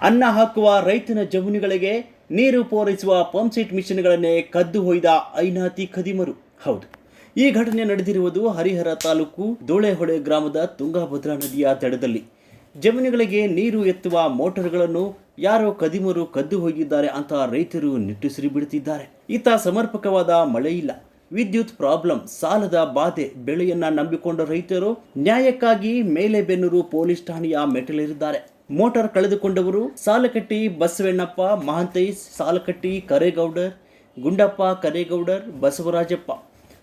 ಅನ್ನ ಹಾಕುವ ರೈತನ ಜಮುನಿಗಳಿಗೆ ನೀರು ಪೂರೈಸುವ ಪಂಪ್ಸೆಟ್ ಮಿಷನ್ಗಳನ್ನೇ ಕದ್ದು ಹೊಯ್ದ ಐನಾತಿ ಖದೀಮರು. ಹೌದು. ಈ ಘಟನೆ ನಡೆದಿರುವುದು ಹರಿಹರ ತಾಲೂಕು ದೋಳೆಹೊಳೆ ಗ್ರಾಮದ ತುಂಗಾಭದ್ರಾ ನದಿಯ ದಡದಲ್ಲಿ. ಜಮೀನುಗಳಿಗೆ ನೀರು ಎತ್ತುವ ಮೋಟಾರ್ಗಳನ್ನು ಯಾರೋ ಕದಿಮರು ಕದ್ದು ಹೋಗಿದ್ದಾರೆ ಅಂತ ರೈತರು ನಿಟ್ಟುಸಿರಿ ಬಿಡುತ್ತಿದ್ದಾರೆ. ಇತ್ತ ಸಮರ್ಪಕವಾದ ಮಳೆ ಇಲ್ಲ. ವಿದ್ಯುತ್ ಪ್ರಾಬ್ಲಮ್, ಸಾಲದ ಬಾಧೆ ಬೆಳೆಯನ್ನ ನಂಬಿಕೊಂಡ ರೈತರು ನ್ಯಾಯಕ್ಕಾಗಿ ಮೇಲೆಬೆನ್ನೂರು ಪೊಲೀಸ್ ಠಾಣೆಯ ಮೆಟ್ಟಲೇರಿದ್ದಾರೆ. ಮೋಟಾರ್ ಕಳೆದುಕೊಂಡವರು ಸಾಲಕಟ್ಟಿ ಬಸವಣ್ಣಪ್ಪ ಮಹಾಂತೈಸ್ ಸಾಲಕಟ್ಟಿ ಕರೇಗೌಡರ್, ಗುಂಡಪ್ಪ ಕರೇಗೌಡರ್, ಬಸವರಾಜಪ್ಪ.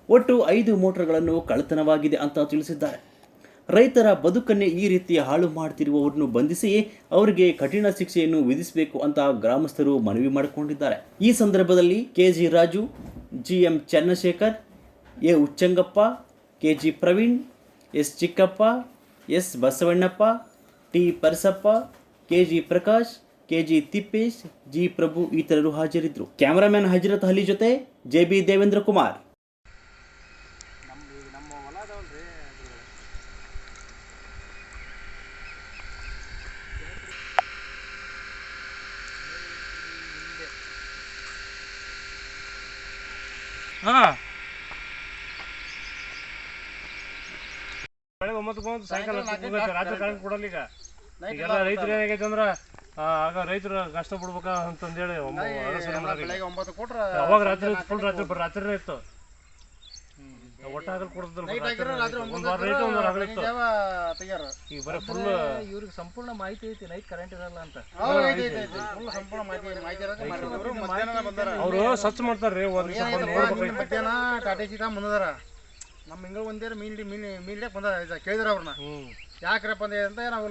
ಒಟ್ಟು ಐದು ಮೋಟಾರ್ಗಳನ್ನು ಕಳ್ಳತನವಾಗಿದೆ ಅಂತ ತಿಳಿಸಿದ್ದಾರೆ. ರೈತರ ಬದುಕನ್ನೇ ಈ ರೀತಿ ಹಾಳು ಮಾಡ್ತಿರುವವರನ್ನು ಬಂಧಿಸಿ ಅವರಿಗೆ ಕಠಿಣ ಶಿಕ್ಷೆಯನ್ನು ವಿಧಿಸಬೇಕು ಅಂತ ಗ್ರಾಮಸ್ಥರು ಮನವಿ ಮಾಡಿಕೊಂಡಿದ್ದಾರೆ. ಈ ಸಂದರ್ಭದಲ್ಲಿ K G Raju G M Chandrashekar A Ucchangappa, K G Praveen, S Chikkappa, S Basavannappa, T Parasappa, K G Prakash, K G Tippesh, G Prabhu ಇತರರು ಹಾಜರಿದ್ದರು. ಕ್ಯಾಮರಾಮ್ಯಾನ್ ಹಜರತ್ ಅಲಿ ಜೊತೆ ಜೆ ಬಿ ದೇವೇಂದ್ರ ಕುಮಾರ್. ಬೆಳಗ್ಗೆ ಒಂಬತ್ತು ಬಂದು ಸಾಯಂಕಾಲ ರಾತ್ರಿ ಕರೆಂಟ್ ಕೊಡಲ್ಲ ಈಗ. ಈಗೆಲ್ಲ ರೈತರು ಏನಾಗೈತೆ ಅಂದ್ರ ಆ, ಆಗ ರೈತರು ಕಷ್ಟ ಬಿಡ್ಬೇಕ ಅಂತಂದೇಳಿ ಅವಾಗ ರಾತ್ರಿ ಫುಲ್ ರಾತ್ರಿ ಬರ್ ರಾತ್ರಿನೇ ಇತ್ತು. ಫುಲ್ ಇವ್ರಿಗೆ ಸಂಪೂರ್ಣ ಮಾಹಿತಿ ಐತಿ ನೈಟ್ ಕರೆಂಟ್ ಇರಲ್ಲ ಅಂತ. ಅವರು ಸ್ವಚ್ಛ ಮಾಡ್ತಾರ್ರಿ ಒಂದ್ ಮಧ್ಯಾಹ್ನ ಟಾಟಾ ಸೀತಾ ಮುಂದಾರ ನಮ್ಮ ಹಿಂಗ ಒಂದೇ ಮೀನ್ ಮೀನ್ ಮೀನ್ಲೆ ಬಂದ ಕೇಳಿದ್ರ ಅವ್ರನ್ನ. ಯಾಕ್ರಪ್ಪ ಅಂದ್ರೆ ಅಂತ ನಾವು